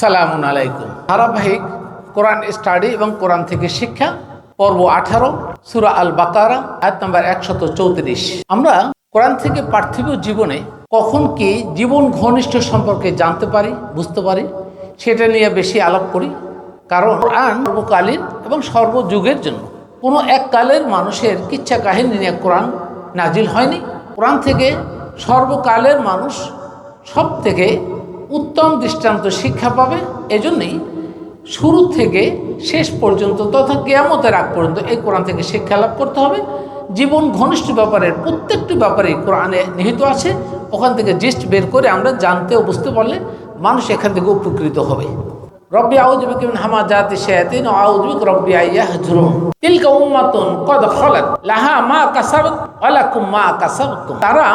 সালামুন আলাইকুম। ধারাবাহিক কোরআন স্টাডি এবং কোরআন থেকে শিক্ষা, পর্ব আঠারো, সুরা আল বাকারা আয়াত নাম্বার একশত চৌত্রিশ। আমরা কোরআন থেকে পার্থিব জীবনে কখন কি জীবন ঘনিষ্ঠ সম্পর্কে জানতে পারি, বুঝতে পারি, সেটা নিয়ে বেশি আলাপ করি। কারণ কোরআন সর্বকালীন এবং সর্বযুগের জন্য কোনো এক কালের মানুষের কিচ্ছা কাহিনী নিয়ে কোরআন নাজিল হয়নি। কোরআন থেকে সর্বকালের মানুষ সব থেকে উত্তম দৃষ্টান্ত শিক্ষা পাবে। এজন্যই শুরু থেকে শেষ পর্যন্ত তথা কেয়ামতের আগ পর্যন্ত এই কোরআন থেকে শিক্ষা লাভ করতে হবে। জীবন ঘনিষ্ঠ ব্যাপারের প্রত্যেকটি ব্যাপারে কোরআনে নিহিত আছে। ওখান থেকে জিস্ট বের করে আমরা জানতে ও বুঝতে পারলে মানুষ এখান থেকে উপকৃত হবে। রব্বি আউযুবিকা মিন হামাযাতি শায়াতিন ওয়া আউযুবিকা রব্বি আইয়াহজুরুন তিলকা উম্মাতুন কদ খালাত লাহা মা কাসাবাত ওয়া লাকুম মা কাসাবতুম। তারা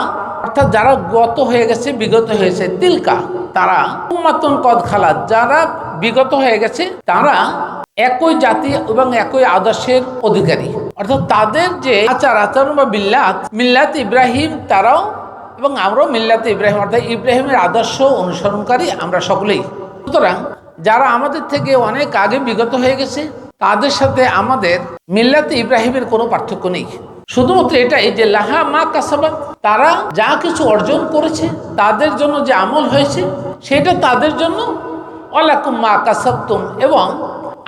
অর্থাৎ যারা গত হয়ে গেছে, বিগত হয়েছে, তিলকা, তারা উম্মাতুন কদ খালাত, যারা বিগত হয়ে গেছে, তারা একই জাতি এবং একই আদর্শের অধিকারী। অর্থাৎ তাদের যে আচার আচরণ বা মিল্লাত মিল্লাত ইব্রাহিম তারাও এবং আমরাও মিল্লাত ইব্রাহিম, অর্থাৎ ইব্রাহিমের আদর্শ অনুসরণকারী আমরা সকলেই। সুতরাং যারা আমাদের থেকে অনেক আগে বিগত হয়ে গেছে, তাদের সাথে আমাদের মিল্লাতে ইব্রাহিমের কোনো পার্থক্য নেই। শুধুমাত্র এটাই যে লাহা মা কাসাবা তারা যা কিছু অর্জন করেছে, তাদের জন্য যে আমল হয়েছে, সেটা তাদের জন্য অলাকুম মা কাসাবতুম। এবং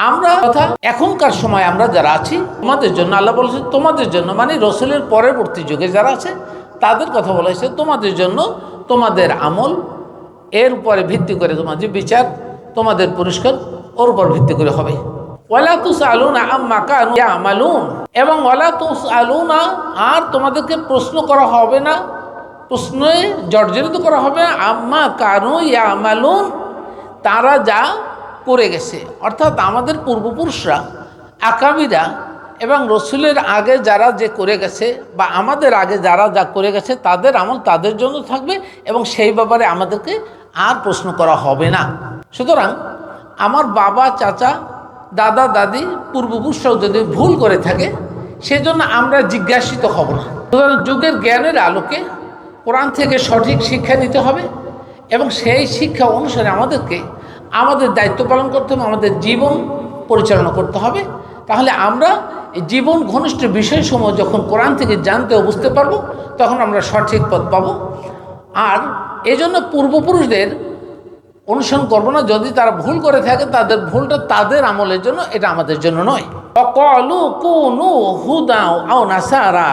আমরা কথা এখনকার সময় আমরা যারা আছি, তোমাদের জন্য আল্লাহ বলেছে, তোমাদের জন্য মানে রসুলের পরবর্তী যুগে যারা আছে, তাদের কথা বলা হয়েছে তোমাদের জন্য তোমাদের আমল, এর উপরে ভিত্তি করে তোমার যে বিচার, তোমাদের পুরস্কার, ওর উপর ভিত্তি করে হবে। ওয়ালা তুস আলুনা আম্মা কানু ইয়ামালুন। এবং ওয়ালা তুস আলুনা আর তোমাদেরকে প্রশ্ন করা হবে না। প্রশ্নে জর্জরিত করা হবে, আম্মা কানু ইয়ামালুন, তারা যা করে গেছে। অর্থাৎ আমাদের পূর্বপুরুষরা, আকাবিরা এবং রসুলের আগে যারা যে করে গেছে বা আমাদের আগে যারা যা করে গেছে, তাদের আমল তাদের জন্য থাকবে এবং সেই ব্যাপারে আমাদেরকে আর প্রশ্ন করা হবে না। সুতরাং আমার বাবা, চাচা দাদা, দাদি পূর্বপুরুষরাও যদি ভুল করে থাকে, সেজন্য আমরা জিজ্ঞাসিত হব না যুগের জ্ঞানের আলোকে কোরআন থেকে সঠিক শিক্ষা নিতে হবে এবং সেই শিক্ষা অনুসারে আমাদেরকে আমাদের দায়িত্ব পালন করতে হবে, আমাদের জীবন পরিচালনা করতে হবে। তাহলে আমরা জীবন ঘনিষ্ঠ বিষয়সমূহ যখন কোরআন থেকে জানতে ও বুঝতে পারব, তখন আমরা সঠিক পথ পাবো। আর এজন্য পূর্বপুরুষদের অনুসরণ করব না। যদি তারা ভুল করে থাকে, তাদের ভুলটা তাদের আমলের জন্য, এটা আমাদের জন্য নয়। অকলু কুনু নাসারা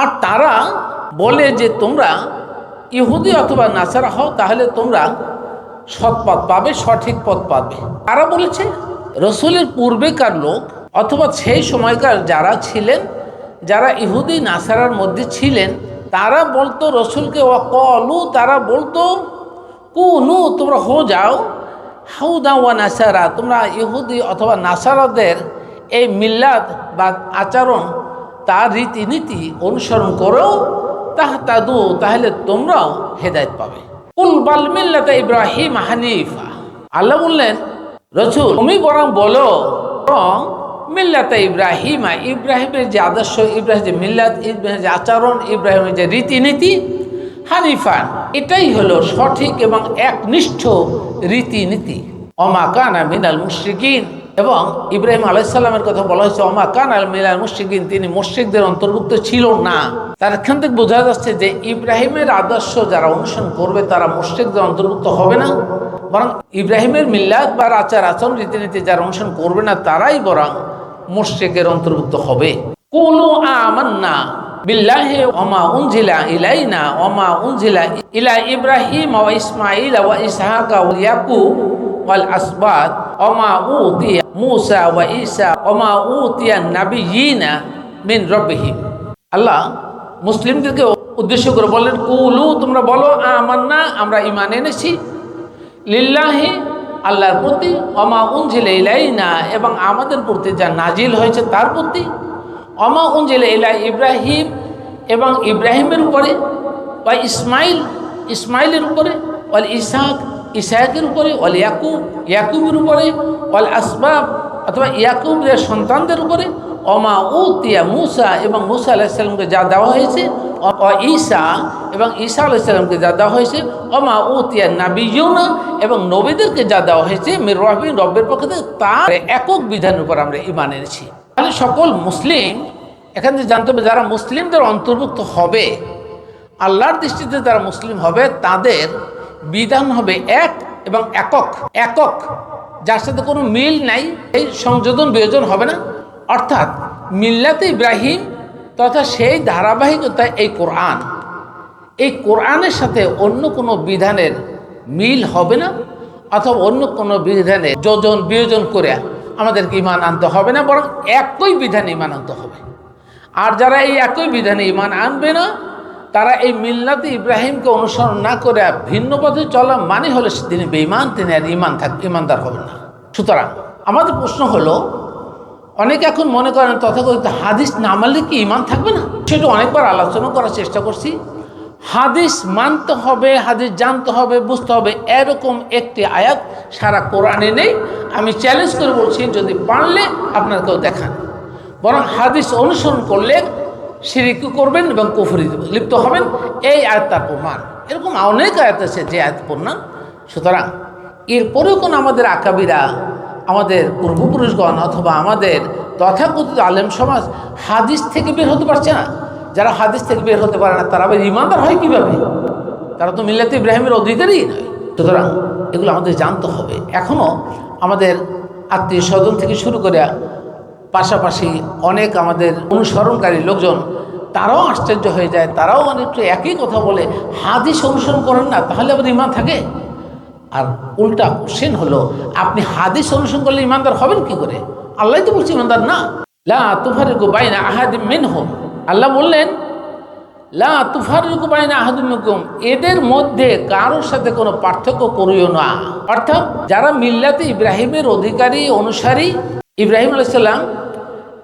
আর তারা বলে যে তোমরা ইহুদি অথবা নাসারা হও, তাহলে তোমরা সৎ পথ পাবে, সঠিক পথ পাবে। তারা বলেছে, রসুলের পূর্বেকার লোক অথবা সেই সময়কার যারা ছিলেন, যারা ইহুদি নাসারার মধ্যে ছিলেন, তারা বলতো রসুলকে, অকলু, তারা বলতো কুনু, তোমরা হো যাও। হাউদা ওয়া নাসারা, তোমরা ইহুদি অথবা নাসারাদের এই মিল্লাত বা আচরণ তার রীতিনীতি অনুসরণ করো তাহ তাদু তাহলে তোমরাও হেদায়ত পাবে। কুল বাল মিল্লাতে ইব্রাহিম হানিফা। আল্লাহ বললেন, রসুল, তুমি বরং বলো, বরং মিল্লাতে ইব্রাহিমা, ইব্রাহিমের যে আদর্শ ইব্রাহিম যে মিল্লাত, ইব্রাহিমের যে আচরণ, ইব্রাহিমের যে রীতিনীতি হানিফান। এটাই হলো সঠিক এবং একনিষ্ঠ রীতিনীতি। অমা কানা মিনাল মুশরিকিন। এবং ইব্রাহিম আলাইসাল্লামের কথা বলা হয়েছে অমা কানাল মিনাল মুশরিকিন, তিনি মুশ্রিকদের অন্তর্ভুক্ত ছিল না। তার এখান থেকে বোঝা যাচ্ছে যে ইব্রাহিমের আদর্শ যারা অনুসরণ করবে, তারা মুশ্রিকদের অন্তর্ভুক্ত হবে না। বরং ইব্রাহিমের মিল্লাত বা আচার আচরণ, রীতিনীতি যারা অনুসরণ করবে না, তারাই বরং মুশ্রিকের অন্তর্ভুক্ত হবে। কুলু আমান্না। বিল্লাহি ওমা উনজিলা ইলাইনা ওমা উনজিলা ইলা ইব্রাহিম ওয়া ইসমাঈল ওয়া ইসহাক ওয়া ইয়াকুব ওয়াল আসবাত ওমা উতিয়া মূসা ওয়া ঈসা ওমা উতিয়া নাবিয়িনা মিন রাব্বিহিম আল্লাহ মুসলিমদেরকে উদ্দেশ্য করে বললেন, কুলু, তোমরা বলো, আমান্না, আমরা ঈমান এনেছি। লিল্লাহি, আল্লাহর প্রতি অমা উনজিলে ইলাইনা, এবং আমাদের প্রতি যা নাজিল হয়েছে তার প্রতি অমা উনজিলে ইলা ইব্রাহিম এবং ইব্রাহিমের উপরে বা ইসমাইল, ইসমাইলের উপরে, ওয়াল ইসাক ইসাহাকের উপরে, ওয়াল ইয়াকুব, ইয়াকুবের উপরে, ওয়াল আসবাব অথবা ইয়াকুবের সন্তানদের উপরে, অমা উতিয়া মুসা এবং মুসা আলাহিসাল্লামকে যা দেওয়া হয়েছে, অ- ঈসা এবং ঈসা আলাইসাল্লামকে যা দেওয়া হয়েছে, অমা উতিয়া নাবিজুনা এবং নবীদেরকে যা দেওয়া হয়েছে, মির রহবিন রব্বের পক্ষ, তার একক বিধানের উপর আমরা ইমান এনেছি। তাহলে সকল মুসলিম, এখান থেকে জানতে হবে যারা মুসলিমদের অন্তর্ভুক্ত হবে, আল্লাহর দৃষ্টিতে যারা মুসলিম হবে, তাদের বিধান হবে এক এবং একক। একক, যার সাথে কোনো মিল নাই, এই সংযোজন, বিয়োজন হবে না। অর্থাৎ মিল্লাতে ইব্রাহিম তথা সেই ধারাবাহিকতা এই কোরআন, এই কোরআনের সাথে অন্য কোনো বিধানের মিল হবে না, অথবা অন্য কোনো বিধানে যোজন, বিয়োজন করে আমাদেরকে ইমান আনতে হবে না, বরং একই বিধানে ইমান আনতে হবে। আর যারা এই একই বিধানে ইমান আনবে না, তারা এই মিল্লাতে ইব্রাহিমকে অনুসরণ না করে ভিন্ন পথে চলা মানে হলে তিনি বেঈমান, তিনি আর ইমান থাক ইমানদার হবেন না। সুতরাং আমাদের প্রশ্ন হলো, অনেকে এখন মনে করেন তথাকথিত হাদিস না মানলে কি ইমান থাকবে না? সেটা অনেকবার আলোচনা করার চেষ্টা করছি। হাদিস মানতে হবে, হাদিস জানতে হবে, বুঝতে হবে, এরকম একটি আয়াত সারা কোরআনে নেই। আমি চ্যালেঞ্জ করে বলছি, যদি পারলে আপনার কেউ দেখান। বরং হাদিস অনুসরণ করলে সিরিকি করবেন এবং কুফরি লিপ্ত হবেন, এই আয়াতটার প্রমাণ। এরকম অনেক আয়াত আছে যে আয়াত প্রমাণ। সুতরাং এরপরেও কোনো আমাদের আকাবিরা, আমাদের পূর্বপুরুষগণ অথবা আমাদের তথাকথিত আলেম সমাজ হাদিস থেকে বের হতে পারছে না। যারা হাদিস থেকে বের হতে পারে না, তারা আবার ইমানদার হয় কীভাবে? তারা তো মিল্লাতে ইব্রাহিমের অধিকারই নয়। সুতরাং এগুলো আমাদের জানতে হবে। এখনও আমাদের আত্মীয় স্বজন থেকে শুরু করে পাশাপাশি অনেক আমাদের অনুসরণকারী লোকজন, তারাও আশ্চর্য হয়ে যায়। তারাও অনেকটা একই কথা বলে, হাদিস অনুসরণ করেন না, তাহলে আবার ইমান থাকে? আর উল্টা কোশ্চেন হলো, আপনি হাদিস অনুসরণ করলে ইমানদার হবেন কি করে? আল্লাহ তো বলছি ইমানদার না। লা তুফারিকু বাইনা আহাদি মিন হোম আল্লাহ বললেন, লা তুফার তুফারিকু বাইনা আহাদি মিনকুম। এদের মধ্যে কারোর সাথে কোনো পার্থক্য করিও না। অর্থাৎ যারা মিল্লাতে ইব্রাহিমের অধিকারী অনুসারী, ইব্রাহিম আলাইসাল্লাম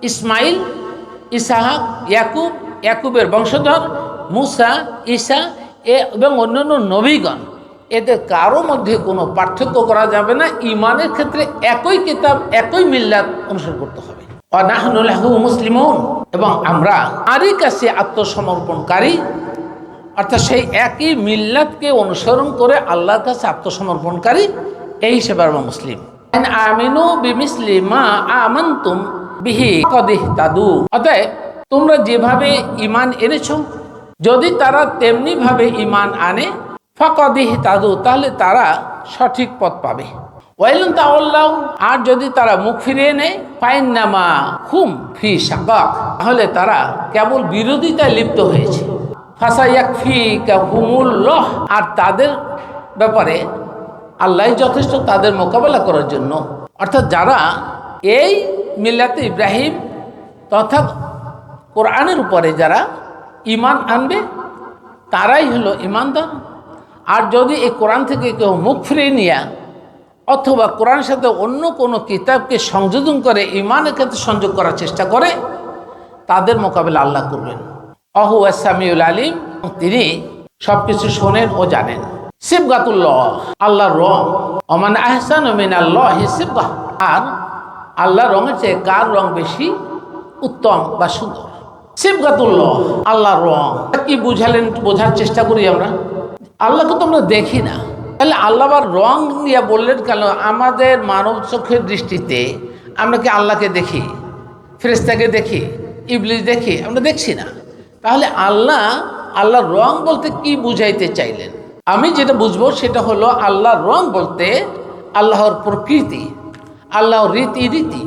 ইসমাইল, ইসাহাক, ইয়াকুব, ইয়াকুবের বংশধর, মুসা, ঈসা এবং অন্যান্য নবীগণ, এদের কারও মধ্যে কোনো পার্থক্য করা যাবে না। ইমানের ক্ষেত্রে একই কিতাব, একই মিল্লাত অনুসরণ করতে হবে। অনাহনুল্লাহু মুসলিমন। এবং আমরা আরই কাছে আত্মসমর্পণকারী। অর্থাৎ সেই একই মিল্লাতকে অনুসরণ করে আল্লাহর কাছে আত্মসমর্পণকারী। এই হিসেবে আমরা মুসলিম। আমিনু বিমিসলি মা আমান্তুম বিহি কদিহ তাদু। অতএব তোমরা যেভাবে ইমান এনেছো যদি তারা তেমনি ভাবে ইমান আনে ফাকদিহ তাদু তাহলে তারা সঠিক পথ পাবে। ওয়াইলুন তাওয়াল্লাহ আর যদি তারা মুখ ফিরিয়ে নেয়, ফাইন্নামা খুম ফি শাকাক, তাহলে তারা কেবল বিরোধিতায় লিপ্ত হয়েছে। ফাসাইয়াক ফি হুমুল্লহ আর তাদের ব্যাপারে আল্লাহ যথেষ্ট তাদের মোকাবেলা করার জন্য। অর্থাৎ যারা এই মিল্লাতে ইব্রাহিম তথা কোরআনের উপরে যারা ইমান আনবে, তারাই হলো ইমানদার আর যদি এই কোরআন থেকে কেউ মুখ ফিরিয়ে নিয়ে অথবা কোরআনের সাথে অন্য কোনো কিতাবকে সংযোজন করে ইমানের ক্ষেত্রে সংযোগ করার চেষ্টা করে, তাদের মোকাবেলা আল্লাহ করবেন। অহু আসামিউল আলিম, তিনি সব কিছু শোনেন ও জানেন। শিবগাতুল্লাহ আল্লাহর রং। অমান আহসান মিন আল্লাহ শিবগাহ আর আল্লাহ রঙের চেয়ে কার রং বেশি উত্তম বা সুন্দর? শিবগাতুল্লাহ আল্লাহর রং। কি বুঝালেন, বোঝার চেষ্টা করি আমরা। আল্লাহকে তো আমরা দেখি না। তাহলে আল্লাহ আবার রং নিয়ে বললেন কেন? আমাদের মানব চোখের দৃষ্টিতে আমরা কি আল্লাহকে দেখি? ফেরেস্তাকে দেখি? ইবলিশ দেখি? আমরা দেখছি না। তাহলে আল্লাহ, আল্লাহর রং বলতে কি বুঝাইতে চাইলেন? আমি যেটা বুঝব সেটা হলো আল্লাহর রং বলতে আল্লাহর প্রকৃতি, আল্লাহর রীতিনীতি।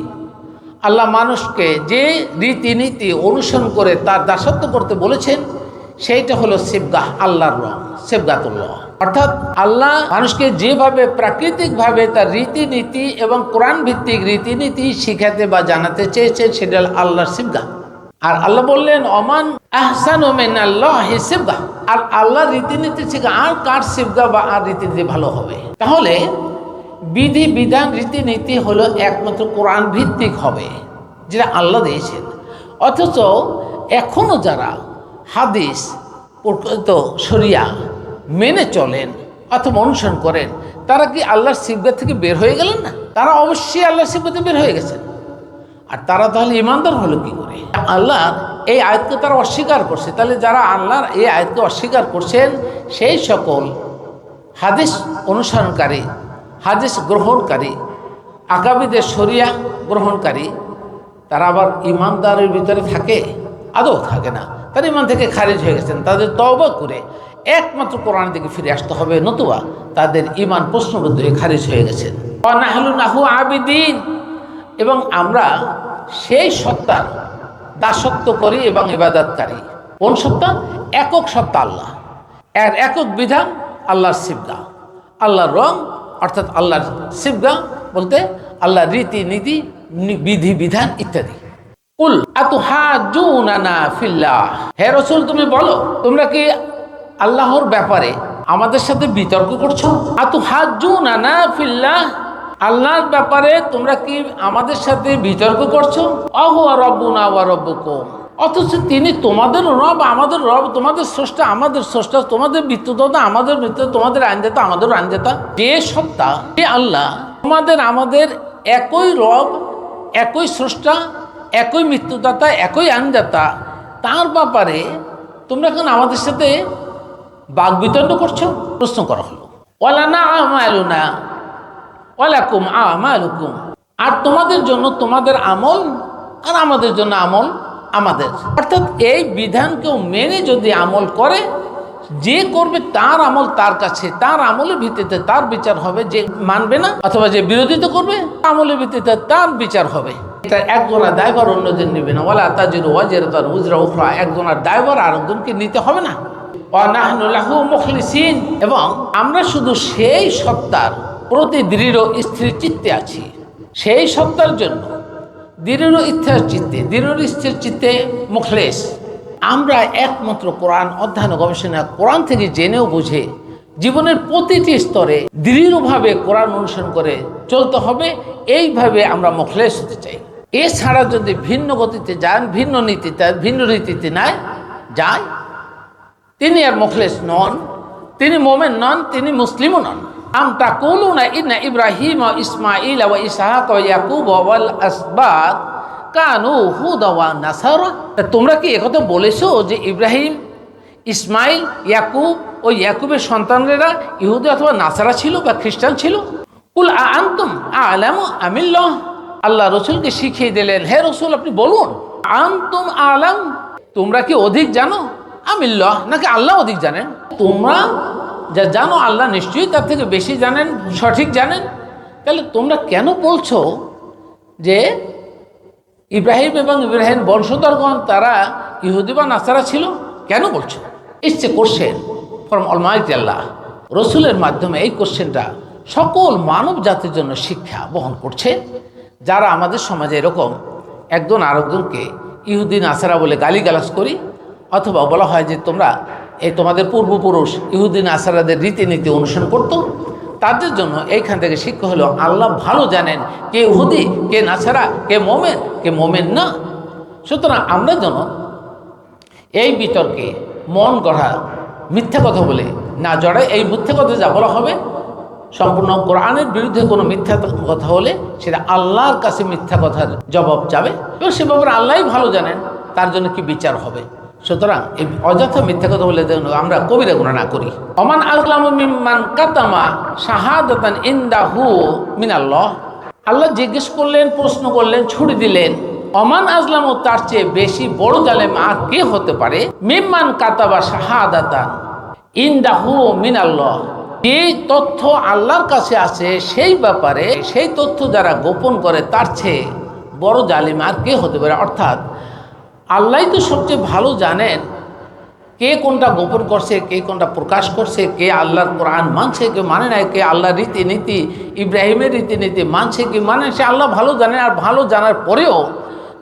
আল্লাহ মানুষকে যে রীতিনীতি অনুসরণ করে তার দাসত্ব করতে বলেছেন সেইটা হলো শিবগাহ আল্লাহর রং শিবগাতুল্লাহ অর্থাৎ আল্লাহ মানুষকে যেভাবে প্রাকৃতিকভাবে তার রীতিনীতি এবং কোরআন ভিত্তিক রীতিনীতি শিখাতে বা জানাতে চেয়েছেন, সেটা আল্লাহর শিবগাহ আর আল্লাহ বললেন অমান আহসান ওমেন আল্লাহ শিবগাহ আর আল্লাহ রীতিনীতি থেকে আর কার শিবগা বা আর রীতিনীতি ভালো হবে? তাহলে বিধি, বিধান, রীতিনীতি হলো একমাত্র কোরআন ভিত্তিক হবে, যেটা আল্লাহ দিয়েছেন। অথচ এখনও যারা হাদিস প্রকৃত শরিয়া মেনে চলেন অথবা অনুসরণ করেন, তারা কি আল্লাহর শিবগা থেকে বের হয়ে গেলেন না? তারা অবশ্যই আল্লাহর শিবগা থেকে বের হয়ে গেছেন। আর তারা তাহলে ইমানদার হলো কি করে? আল্লাহ এই আয়াতকে তারা অস্বীকার করছে। তাহলে যারা আল্লাহর এই আয়াতকে অস্বীকার করছেন, সেই সকল হাদিস অনুসরণকারী, হাদিস গ্রহণকারী আগামীদের শরিয়া গ্রহণকারী, তারা আবার ইমানদারের ভিতরে থাকে, আদৌ থাকে না। তার ইমান থেকে খারিজ হয়ে গেছেন, তাদের তওবা করে একমাত্র কোরআন দিকে ফিরে আসতে হবে, নতুবা তাদের ইমান প্রশ্নবদ্ধ হয়ে খারিজ হয়ে গেছেন অনাহলু নাহু আবিদিন। এবং আমরা সেই সত্তার দাসত্ব করি এবং ইবাদতকারী কোন সত্তা? একক সত্তা আল্লাহ। এর একক বিধান আল্লাহর সিবগা। আল্লাহর রং, অর্থাৎ আল্লাহর সিবগা বলতে আল্লাহর রীতি নীতি বিধি বিধান ইত্যাদি। আতু ফিল্লাহ। হে রসুল, তুমি বলো, তোমরা কি আল্লাহর ব্যাপারে আমাদের সাথে বিতর্ক করছ? আতু হাজুনানা ফিল্লাহ। আল্লাহর ব্যাপারে তোমরা কি আমাদের সাথে বিতর্ক করছ? অহু রব্বুনা ওয়া রব্বুকুম। অথচ তিনি তোমাদের রব, আমাদের রব, তোমাদের স্রষ্টা, আমাদের স্রষ্টা, তোমাদের মৃত্যুদাতা আমাদের মৃত্যু তোমাদের আইনদাতা, আমাদের আইনদাতা। যে সত্তা, যে আল্লাহ, তোমাদের, আমাদের একই রব, একই স্রষ্টা একই মৃত্যুদাতা, একই আইনদাতা, তার ব্যাপারে তোমরা এখন আমাদের সাথে বাঘ বিতণ্ড করছ? প্রশ্ন করা হলো। ওয়ালানা আমালুনা, ওয়ালাকুম আমালুকুম। আর তোমাদের জন্য তোমাদের আমল আর আমাদের জন্য আমল আমাদের। অর্থাৎ এই বিধানকেও মেনে যদি আমল করে, যে করবে তার আমল তার কাছে, তার আমলের ভিত্তিতে তার বিচার হবে, যে মানবে না অথবা যে বিরোধিতা করবে আমলের ভিত্তিতে তার বিচার হবে। এটা একজনের দায়ভার অন্যদের নেবে না। ওলা তাজির ওয়াজের তার উজরা উখরা। একজনের দায়ভার আরেকজনকে নিতে হবে না। ওয়ানাহনু লাহু মুখলিসিন। এবং আমরা শুধু সেই সত্তার প্রতি দৃঢ় স্থির চিত্তে আছি। সেই সত্তার জন্য দৃঢ় স্থির চিত্তে, দৃঢ় স্থির চিত্তে মুখলেস। আমরা একমাত্র কোরআন অধ্যয়ন গবেষণা কোরআন থেকে জেনেও বুঝে জীবনের প্রতিটি স্তরে দৃঢ়ভাবে কোরআন অনুসরণ করে চলতে হবে। এইভাবে আমরা মুখলেস হতে চাই। এছাড়া যদি ভিন্ন গতিতে যান, ভিন্ন নীতিতে, ভিন্ন রীতিতে নাই, যায়। তিনি আর মুখলেস নন, তিনি মোমেন নন, তিনি মুসলিমও নন। আম তাকুলুনা ইন্না ইব্রাহিম ও ইসমাইল ও ইসহাক ও ইয়াকুব ওয়াল আসবাত কানু হুদা নাসারা। তা তোমরা কি একথা বলেছ যে ইব্রাহিম, ইসমাইল, ইয়াকুব ও ইয়াকুবের সন্তানরা ইহুদি অথবা নাসারা ছিল বা খ্রিস্টান ছিল? কুল আনতুম আলাম আমিল্লাহ। আল্লাহ রসুলকে শিখিয়ে দিলেন, হে রসুল, আপনি বলুন, আনতুম আলাম, তোমরা কি অধিক জানো? আমিল্লাহ নাকি, আল্লাহ অধিক জানেন? তোমরা যা জানো, আল্লাহ নিশ্চয়ই তার থেকে বেশি জানেন, সঠিক জানেন। তাহলে তোমরা কেন বলছো যে ইব্রাহিম এবং ইব্রাহিম বংশধরগণ, তারা ইহুদি বা নাসারা ছিল? কেন বলছো? ইচ্ছে কোশ্চেন ফ্রম অলমাইটি আল্লাহ, রসুলের মাধ্যমে এই কোশ্চেনটা সকল মানব জাতির জন্য শিক্ষা বহন করছে। যারা আমাদের সমাজে এরকম একজন আরেকজনকে ইহুদি, নাসারা বলে গালিগালাজ করি, অথবা বলা হয় যে তোমরা এই তোমাদের পূর্বপুরুষ ইহুদিন আসারাদের রীতিনীতি অনুসরণ করতো, তাদের জন্য এইখান থেকে শিক্ষা হলো, আল্লাহ ভালো জানেন কে ইহুদি, কে নাসারা, কে মোমেন কে মোমেন না। সুতরাং আমরা যেন এই বিতর্কে মন গড়া মিথ্যা কথা বলে না জড়ায় এই মিথ্যা কথা যা বলা হবে সম্পূর্ণ কোরআনের বিরুদ্ধে কোনো মিথ্যা কথা হলে সেটা আল্লাহর কাছে মিথ্যা কথার জবাব যাবে এবং সে ব্যাপারে আল্লাহই ভালো জানেন, তার জন্য কি বিচার হবে? সুতরাং এই অযথা মিথ্যা কথা বলে আমরা কবিরা গুণা না করি। অমান আলকালাম মিম্মান কাতামা শাহাদাতান ইন্দাহু মিনাল্লাহ। আল্লাহ জিজ্ঞেস করলেন, প্রশ্ন করলেন ছুড়ে দিলেন। অমান আজলাম তার চেয়ে বেশি বড় জালেম আর কে হতে পারে? মিম্মান কাতাবা শাহাদাতান ইন্দাহু মিনাল্লাহ। এই তথ্য আল্লাহর কাছে আছে, সেই ব্যাপারে, সেই তথ্য যারা গোপন করে, তার চেয়ে বড় জালিম আর কে হতে পারে? অর্থাৎ আল্লাহ তো সবচেয়ে ভালো জানেন কে কোনটা গোপন করছে, কে কোনটা প্রকাশ করছে, কে আল্লাহর কোরআন মানছে, কে মানে না কে আল্লাহর রীতিনীতি, ইব্রাহিমের রীতিনীতি মানছে, কি মানে সে আল্লাহ ভালো জানে আর ভালো জানার পরেও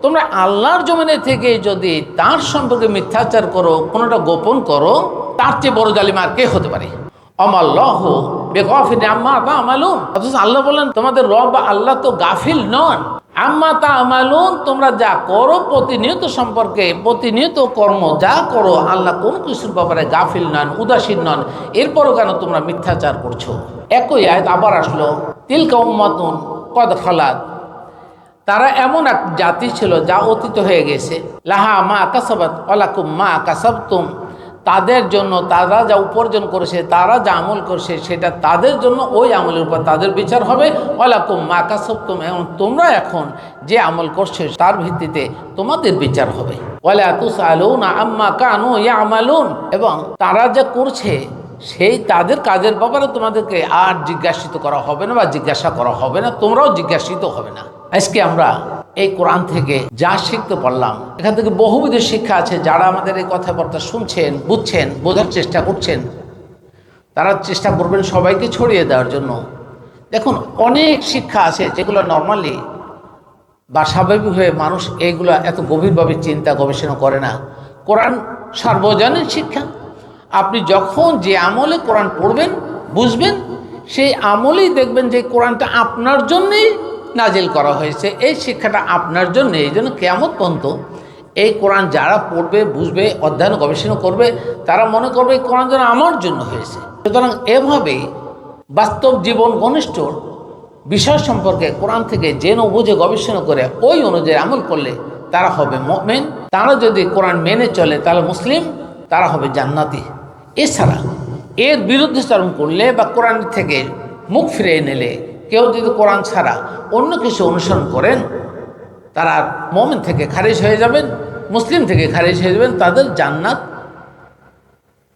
তোমরা আল্লাহর জমিনে থেকে যদি তার সম্পর্কে মিথ্যাচার করো, কোনোটা গোপন করো, তার চেয়ে বড় জালিম আর কে হতে পারে? অমাল্লাহ বেগফিন আম্মা তা আমালুন অথচ আল্লাহ বলেন, তোমাদের রব বা আল্লাহ তো গাফিল নন। আম্মা তা আমালুন তোমরা যা করো প্রতিনিয়ত সম্পর্কে, প্রতিনিয়ত কর্ম, যা করো, আল্লাহ কোন কিছুর ব্যাপারে গাফিল নন, উদাসীন নন। এরপরও কেন তোমরা মিথ্যাচার করছ? একই আয়াত আবার আসলো, তিলকা উম্মাতুন কদ খালাদ তারা এমন এক জাতি ছিল যা অতীত হয়ে গেছে। লাহা মা আকাশাবাদ অলাকুম মা আকাশাবতুম তাদের জন্য, তারা যা উপার্জন করেছে, তারা যা আমল করছে, সেটা তাদের জন্য ওই আমলের উপর তাদের বিচার হবে। অলাকুম মা আকাশাবতুম এবং তোমরা এখন যে আমল করছ, তার ভিত্তিতে তোমাদের বিচার হবে। ওয়ালা তুসালুনা আম্মা কানু ইয়া আমালুন এবং তারা যা করছে, সেই তাদের কাজের ব্যাপারে তোমাদেরকে আর জিজ্ঞাসিত করা হবে না বা জিজ্ঞাসা করা হবে না, তোমরাও জিজ্ঞাসিত হবে না। আজকে আমরা এই কোরআন থেকে যা শিখতে পারলাম, এখান থেকে বহুবিধ শিক্ষা আছে যারা আমাদের এই কথাবার্তা শুনছেন, বুঝছেন, বোঝার চেষ্টা করছেন। তারা চেষ্টা করবেন সবাইকে ছড়িয়ে দেওয়ার জন্য। দেখুন, অনেক শিক্ষা আছে যেগুলো নর্মালি বা স্বাভাবিকভাবে মানুষ এইগুলো এত গভীরভাবে চিন্তা গবেষণা করে না। কোরআন সার্বজনীন শিক্ষা। আপনি যখন যে আমলে কোরআন পড়বেন, বুঝবেন, সেই আমলেই দেখবেন যে কোরআনটা আপনার জন্যেই নাজিল করা হয়েছে। এই শিক্ষাটা আপনার জন্য, এই জন্য কেমন পর্যন্ত এই কোরআন যারা পড়বে, বুঝবে, অধ্যয়ন, গবেষণা করবে, তারা মনে করবে এই কোরআন যেন আমার জন্য হয়েছে। সুতরাং এভাবেই বাস্তব জীবন ঘনিষ্ঠ বিষয় সম্পর্কে কোরআন থেকে জেনে, বুঝে, গবেষণা করে ওই অনুযায়ী আমল করলে তারা হবে মেন তারা যদি কোরআন মেনে চলে, তাহলে মুসলিম, তারা হবে জান্নাতি। এছাড়া এর বিরুদ্ধাচরণ করলে বা কোরআন থেকে মুখ ফিরিয়ে নিলে কেউ যদি কোরআন ছাড়া অন্য কিছু অনুসরণ করেন, তারা মমিন থেকে খারিজ হয়ে যাবেন, মুসলিম থেকে খারিজ হয়ে যাবেন, তাদের জান্নাত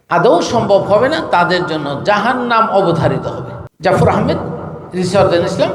আদৌ সম্ভব হবে না, তাদের জন্য জাহান নাম অবধারিত হবে। জাফর আহমেদ, রিসার্জন ইসলাম।